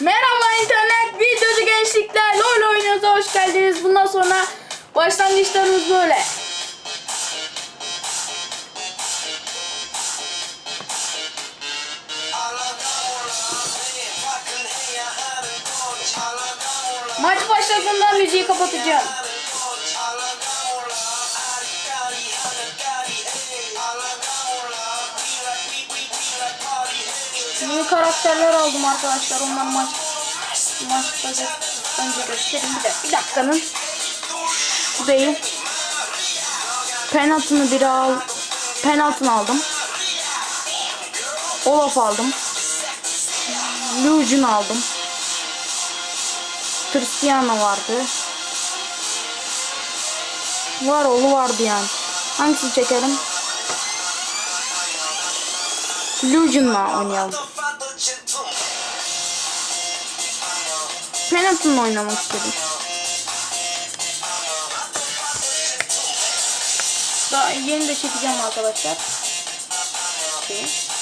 Merhaba internet videocu gençlikler LoL oynuyoruz hoş geldiniz. Bundan sonra başlangıçlarımız böyle. Maç başladığında müziği kapatacağım. Yeni karakterler aldım arkadaşlar. Onlar maç maçta önce göstereyim. Bir, de, bir dakikanın. Şu değil. Penaltını bir al. Penaltını aldım. Olaf aldım. Lucian aldım. Cristiano vardı. Var oğlu vardı yani. Hangisini çekelim? Lucian'la oynayalım. Penaltı'nla oynamak istedim. Daha yeni de çekeceğim arkadaşlar. Şey.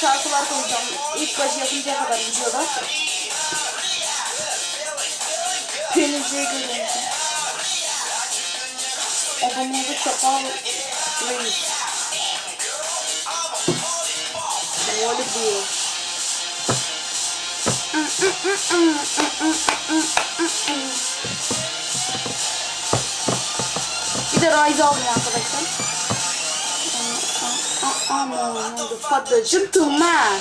Şarkılar koyacağım. İlk baş yapıncaya kadar videoda. Denizli'ye görüyorum. Adamın adı Çapal Reis. Öyle diyor. Bir de Rise aldım arkadaşlar. I'm the father gentleman.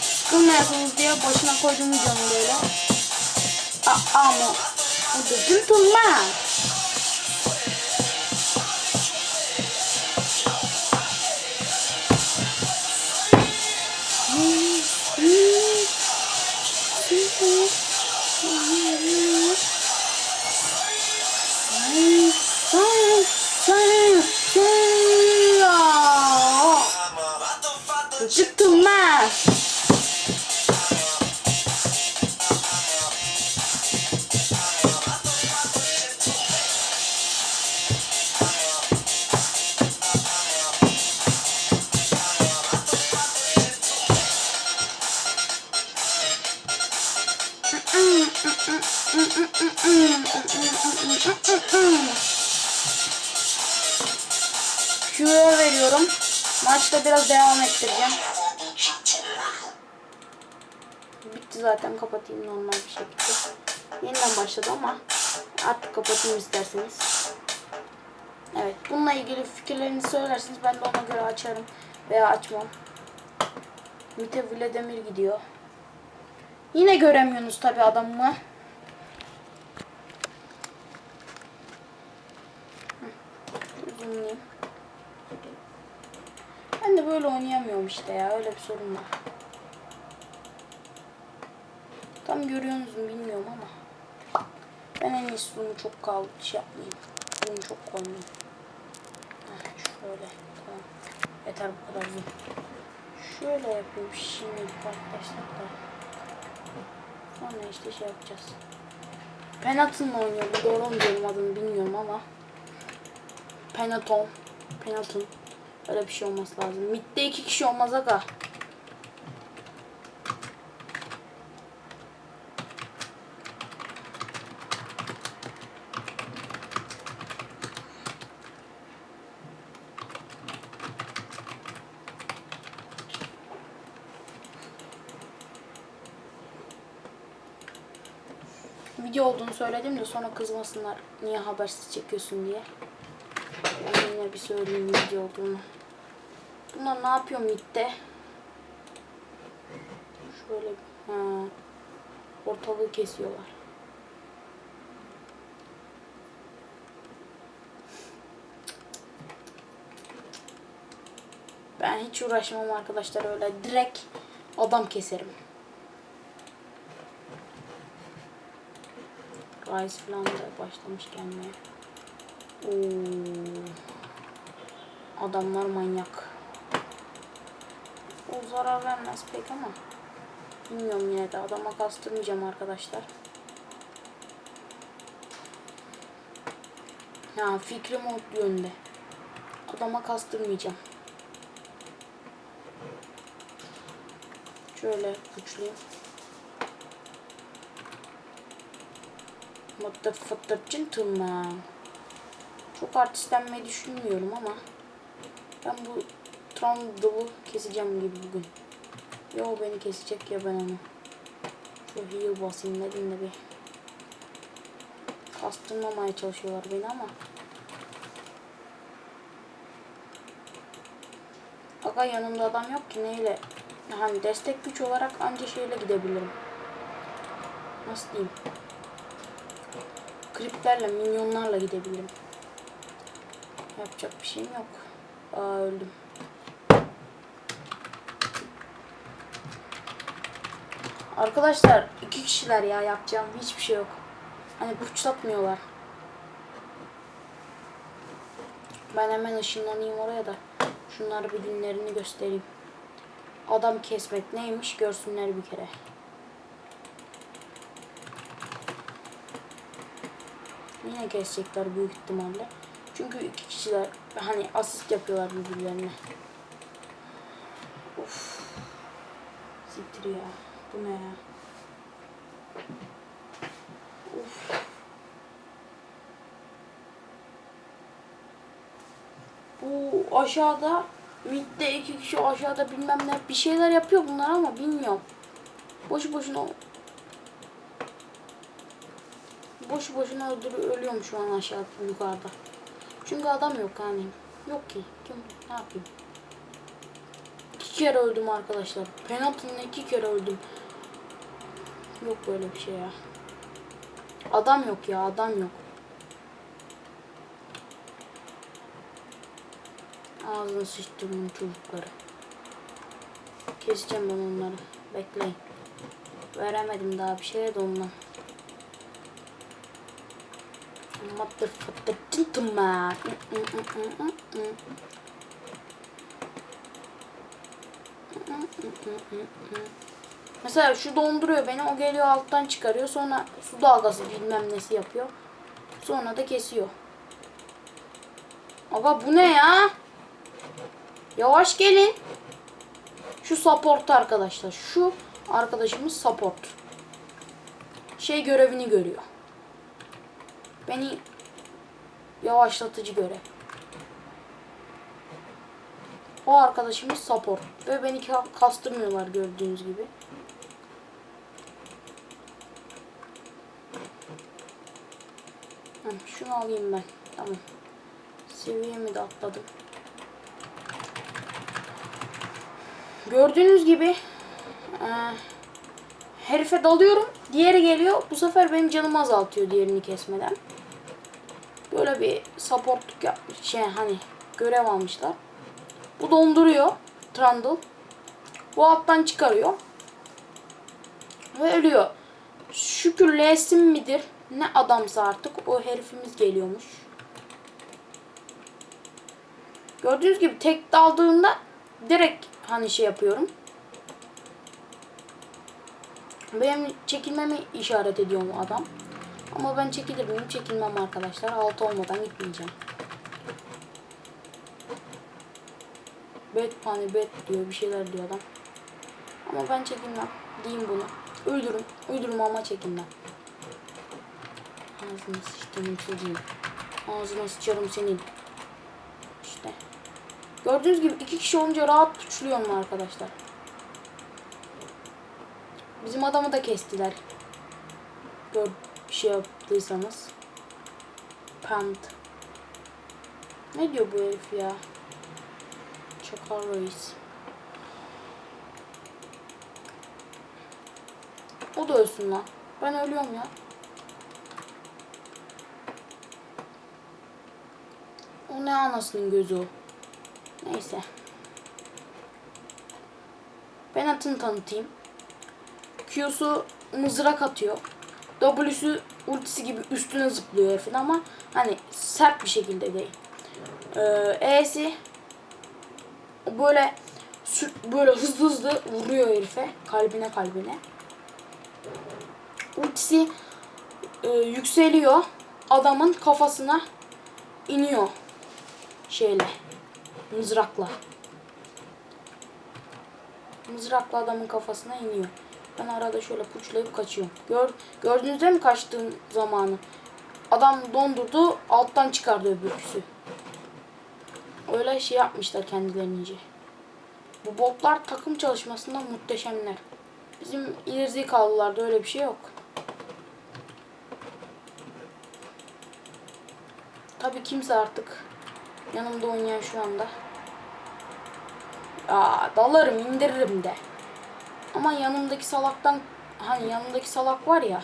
Sıkılmayasınız diye başına koydum videomu böyle. A o da gentleman. Gentleman. Zaten kapatayım normal bir şekilde. Yeniden başladı ama artık kapatayım isterseniz. Evet bununla ilgili fikirlerinizi söylerseniz ben de ona göre açarım veya açmam. Mite Vladimir gidiyor. Yine göremiyorsunuz tabi Zoomlayayım. Ben de böyle oynayamıyorum işte ya. Öyle bir sorun var. Tam görüyorsunuz mu bilmiyorum ama. Ben en iyisi bunu çok kal şey yapmayayım. Bunu çok koymayayım. Heh, şöyle. Tamam. Yeter bu kadar zoom. Şöyle yapayım şimdi arkadaşlar da. Sonra işte şey yapacağız. Penatın'la oynuyorum. Doğru mu diyorum adını bilmiyorum ama. Penaton. Penatın. Öyle bir şey olması lazım. Mid'de iki kişi olmaz aga. Video olduğunu söyledim de sonra kızmasınlar. Niye habersiz çekiyorsun diye. Ben yine bir söyleyeyim video olduğunu. Bunlar ne yapıyor midde? Şöyle ha, ortalığı kesiyorlar. Ben hiç uğraşmam arkadaşlar öyle direkt adam keserim. Rise falan da başlamış gelmeye. Oo. Adamlar manyak. O zarar vermez pek ama. Bilmiyorum yine de adama kastırmayacağım arkadaşlar. Ya fikrim o yönde. Adama kastırmayacağım. Şöyle güçlüyüm. Motherfucker gentleman. Çok artistlenmeyi düşünmüyorum ama ben bu Trundle'ı keseceğim gibi bugün. Ya o beni kesecek ya ben onu. Şu heal basayım dedim de bir. Kastırmamaya çalışıyorlar beni ama. Aga yanımda adam yok ki neyle? Hani destek güç olarak anca şeyle gidebilirim. Nasıl diyeyim? Kriplerle, minyonlarla gidebilirim. Yapacak bir şeyim yok. Aa öldüm. Arkadaşlar iki kişiler ya yapacağım hiçbir şey yok. Hani satmıyorlar. Ben hemen ışınlanayım oraya da. Şunları bir günlerini göstereyim. Adam kesmek neymiş görsünler bir kere. Yine kesecekler büyük ihtimalle. Çünkü iki kişiler hani asist yapıyorlar birbirlerine. Of. Siktir ya. Bu ne ya? Of. Bu aşağıda midde iki kişi aşağıda bilmem ne bir şeyler yapıyor bunlar ama bilmiyorum. Boşu boşuna boşu boşuna ölüyorum şu an aşağıda yukarıda. Çünkü adam yok hani. Yok ki. Kim ne yapayım? İki kere öldüm arkadaşlar. Penaltının iki kere öldüm. Yok böyle bir şey ya. Adam yok ya adam yok. Ağzını sıçtırdım çocukları. Keseceğim ben onları. Bekleyin. Veremedim daha bir şeye de ondan. Mesela şu donduruyor beni. O geliyor alttan çıkarıyor. Sonra su dalgası bilmem nesi yapıyor. Sonra da kesiyor. Aga bu ne ya? Yavaş gelin. Şu support arkadaşlar. Şu arkadaşımız support. Şey görevini görüyor. Beni yavaşlatıcı görev. O arkadaşımız support. Ve beni ka- kastırmıyorlar gördüğünüz gibi. Şunu alayım ben. Tamam. Seviyemi de atladım. Gördüğünüz gibi e, herife dalıyorum. Diğeri geliyor. Bu sefer benim canımı azaltıyor diğerini kesmeden. Böyle bir supportluk yapmış. Şey hani görev almışlar. Bu donduruyor. Trundle. Bu alttan çıkarıyor. Ve ölüyor. Şükür L'sim midir? Ne adamsa artık o herifimiz geliyormuş. Gördüğünüz gibi tek daldığında direkt hani şey yapıyorum. Benim çekilmemi işaret ediyor mu adam. Ama ben çekilir miyim? Çekilmem arkadaşlar. Altı olmadan gitmeyeceğim. Bet hani bet diyor bir şeyler diyor adam. Ama ben çekinmem. Diyeyim bunu. Öldürün. Öldürün ama çekinmem. Ağzına sıçtım senin. Ağzına sıçarım senin. İşte. Gördüğünüz gibi iki kişi olunca rahat tuçluyorum arkadaşlar. Bizim adamı da kestiler. Gör bir şey yaptıysanız. Pant. Ne diyor bu herif ya? Çakal reis. O da ölsün lan. Ben ölüyorum ya. O ne anasının gözü o. Neyse. Ben atını tanıtayım. Q'su mızrak atıyor. W'su ultisi gibi üstüne zıplıyor herifin ama hani sert bir şekilde değil. Ee, E'si böyle böyle hızlı hızlı vuruyor herife kalbine kalbine. Ultisi e, yükseliyor adamın kafasına iniyor şeyle mızrakla. Mızrakla adamın kafasına iniyor. Ben arada şöyle puçlayıp kaçıyorum. Gör, gördünüz mi kaçtığım zamanı? Adam dondurdu, alttan çıkardı öbürküsü. Öyle şey yapmışlar kendilerince. Bu botlar takım çalışmasında muhteşemler. Bizim ileri zekalılarda öyle bir şey yok. Tabii kimse artık yanımda oynayan şu anda. Aa, dalarım indiririm de. Ama yanımdaki salaktan hani yanımdaki salak var ya.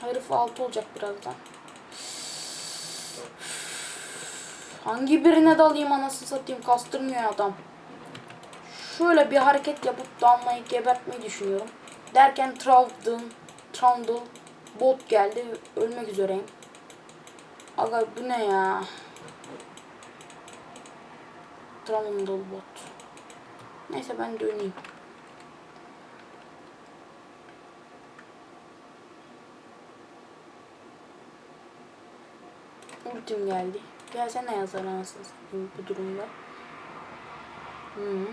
Herif altı olacak birazdan. Hangi birine dalayım anasını satayım kastırmıyor adam. Şöyle bir hareket yapıp dalmayı gebertmeyi düşünüyorum. Derken Trundle, Trundle bot geldi. Ölmek üzereyim. Aga bu ne ya? Trundle bot. Neyse ben döneyim. Ultim geldi. Gelsene yazar anasını bu durumda. Hı.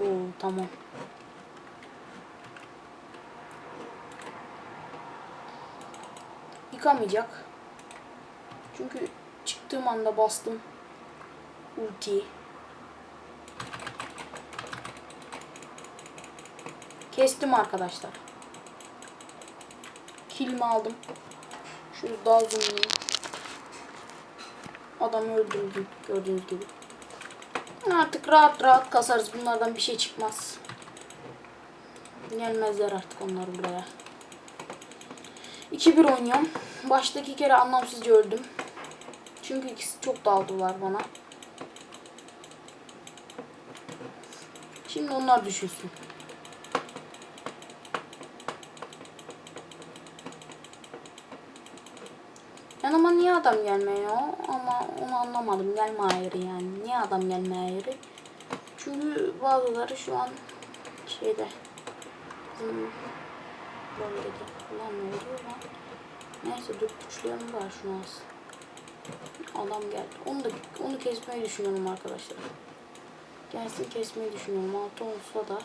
Oo tamam. Yıkamayacak. Çünkü çıktığım anda bastım ultiyi. Kestim arkadaşlar. Kilimi aldım. Şunu daha zoomlayayım. Adamı öldürdüm gördüğünüz gibi. Artık rahat rahat kasarız. Bunlardan bir şey çıkmaz. Gelmezler artık onlar buraya. 2-1 oynuyorum. Baştaki kere anlamsızca öldüm. Çünkü ikisi çok daldılar bana. Şimdi onlar düşünsün. Yanıma niye adam gelmiyor ama onu anlamadım. Gelme ayrı yani. Niye adam gelme ayrı? Çünkü bazıları şu an şeyde bizim oluyor lan? Neyse dur güçlerim var şunu az. Adam geldi. Onu da onu kesmeyi düşünüyorum arkadaşlar. Gelsin kesmeyi düşünüyorum. Altı olsa da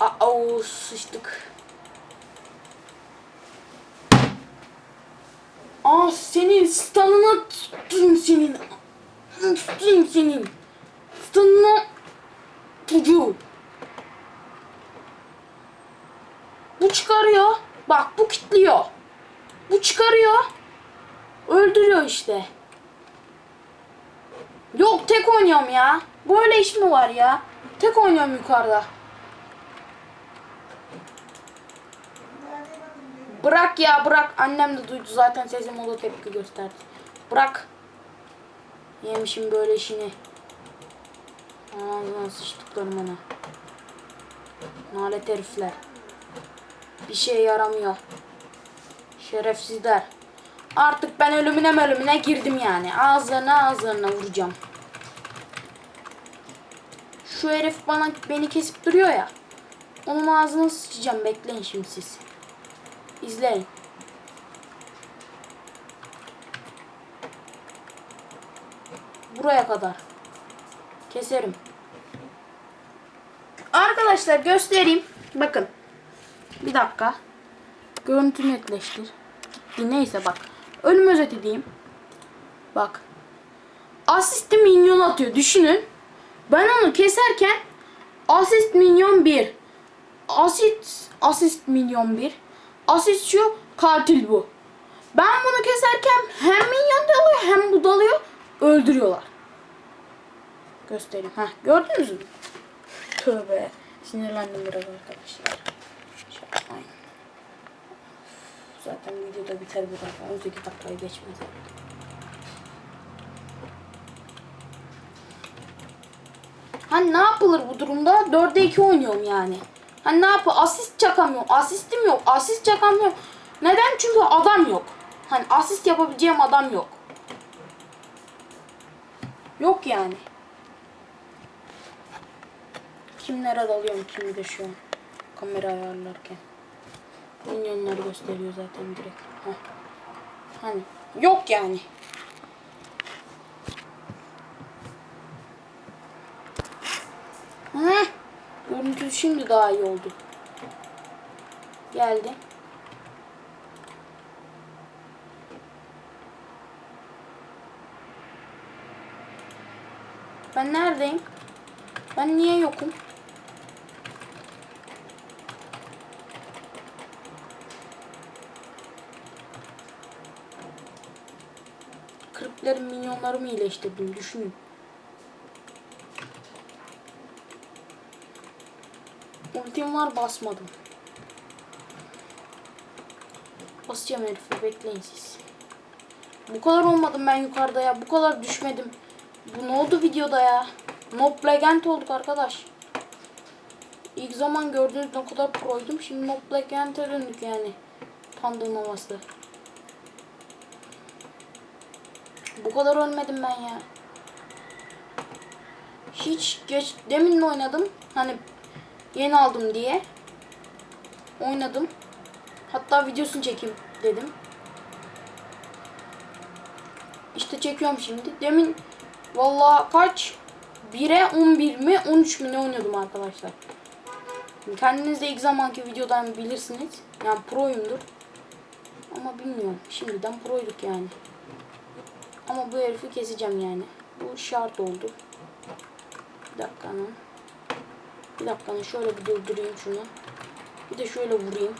Aa, sıçtık. Aa senin stanına tuttum senin. Tuttum senin. Stanına çocuğu. Bu çıkarıyor. Bak bu kitliyor. Bu çıkarıyor. Öldürüyor işte. Yok tek oynuyorum ya. Böyle iş mi var ya? Tek oynuyorum yukarıda. Bırak ya bırak. Annem de duydu zaten sesim o da tepki gösterdi. Bırak. Yemişim böyle işini. Ağzına sıçtıklarım ona. Nalet herifler. Bir şey yaramıyor. Şerefsizler. Artık ben ölümüne ölümüne girdim yani. Ağızlarına ağızlarına vuracağım. Şu herif bana beni kesip duruyor ya. Onun ağzına sıçacağım. Bekleyin şimdi siz. İzleyin. Buraya kadar. Keserim. Arkadaşlar göstereyim. Bakın. Bir dakika. Görüntü netleştir. Gitti. Neyse bak. Ölüm özeti diyeyim. Bak. Asisti minyon atıyor. Düşünün. Ben onu keserken asist minyon 1. Asist asist milyon 1. Asist şu katil bu. Ben bunu keserken hem minyon dalıyor hem bu dalıyor. Öldürüyorlar. Göstereyim. Heh, gördünüz mü? Tövbe. Sinirlendim biraz arkadaşlar. Şöyle. Zaten videoda biter bu dakika. 18 dakikayı geçmez. Hani ne yapılır bu durumda? 4'e 2 oynuyorum yani. Hani ne yapı? Asist çakamıyorum. Asistim yok. Asist çakamıyorum. Neden? Çünkü adam yok. Hani asist yapabileceğim adam yok. Yok yani. Kimlere dalıyorum kimi de şu an. Kamera ayarlarken. Minyonları gösteriyor zaten direkt. Heh. Hani yok yani. Heh. Görüntü şimdi daha iyi oldu. Geldi. Ben neredeyim? Ben niye yokum? Kırıklarım minyonlarımı iyileştirdim düşünün. Ultim var basmadım. Basacağım herifi bekleyin siz. Bu kadar olmadım ben yukarıda ya. Bu kadar düşmedim. Bu ne oldu videoda ya? Nob Legend olduk arkadaş. İlk zaman gördüğünüz ne kadar proydum. Şimdi Nob Legend'e döndük yani. Tandem Bu kadar ölmedim ben ya. Hiç geç demin oynadım. Hani yeni aldım diye. Oynadım. Hatta videosunu çekeyim dedim. İşte çekiyorum şimdi. Demin vallahi kaç 1'e 11 mi 13 mi ne oynuyordum arkadaşlar. Kendiniz de ilk zamanki videodan bilirsiniz. Yani proyumdur. Ama bilmiyorum. Şimdiden proyduk yani. Ama bu herifi keseceğim yani. Bu şart oldu. Bir dakikanın. Bir dakikanın şöyle bir durdurayım şunu. Bir de şöyle vurayım.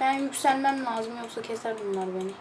Ben yükselmem lazım yoksa keser bunlar beni.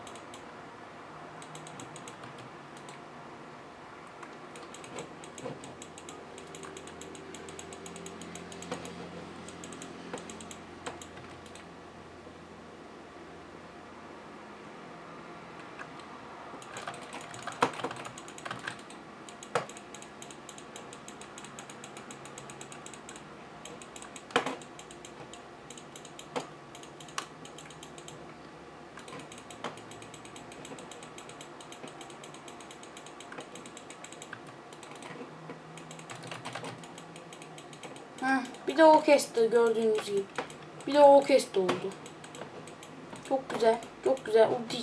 Heh, bir de o kesti gördüğünüz gibi. Bir de o kesti oldu. Çok güzel. Çok güzel.